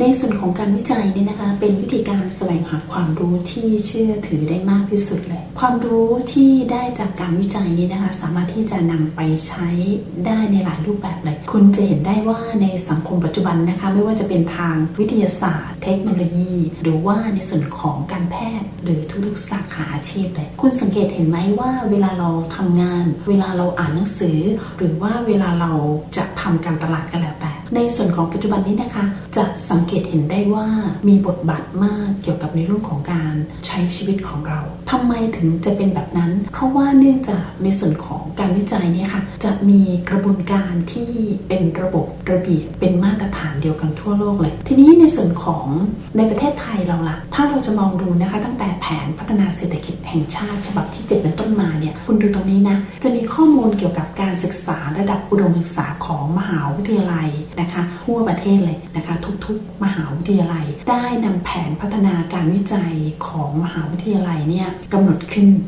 ในส่วนของการวิจัยเนี่ยนะคะ เป็นวิธีการแสวงหาความรู้ที่เชื่อถือได้มากที่สุดเลย ความรู้ที่ได้จากการวิจัยนี้นะคะ สามารถที่จะนำไปใช้ได้ในหลายรูปแบบเลย คุณจะเห็นได้ว่าในสังคมปัจจุบันนะคะ ไม่ว่าจะเป็นทางวิทยาศาสตร์ เทคโนโลยี หรือว่าในส่วนของการแพทย์ หรือทุกๆสาขาอาชีพเลย คุณสังเกตเห็นไหมว่าเวลาเราทำงาน เวลาเราอ่านหนังสือ หรือว่าเวลาเราจะทำการตลาดก็แล้วแต่ ในส่วนของปัจจุบันนี้นะคะ จะสังเกตเห็นได้ว่ามีบทบาทมากเกี่ยวกับในเรื่องของการใช้ชีวิตของเราทำไมถึงจะเป็นแบบนั้น เพราะว่าเนื่องจากในส่วนของการวิจัยเนี่ยค่ะจะมีกระบวนการที่เป็นระบบระเบียบเป็นมาตรฐานเดียวกันทั่วโลกเลย ทีนี้ในส่วนของในประเทศไทยเราล่ะ ถ้าเราจะมองดูนะคะ ตั้งแต่แผนพัฒนาเศรษฐกิจแห่งชาติ ฉบับที่ 7 เป็นต้นมาเนี่ยคุณดูตรงนี้นะ จะมีข้อมูลเกี่ยวกับการศึกษาระดับอุดมศึกษาของมหาวิทยาลัยนะคะทั่วประเทศเลยนะคะ ทุกๆ มหาวิทยาลัย ได้นำแผนพัฒนาการวิจัยของมหาวิทยาลัยเนี่ยกำหนดขึ้น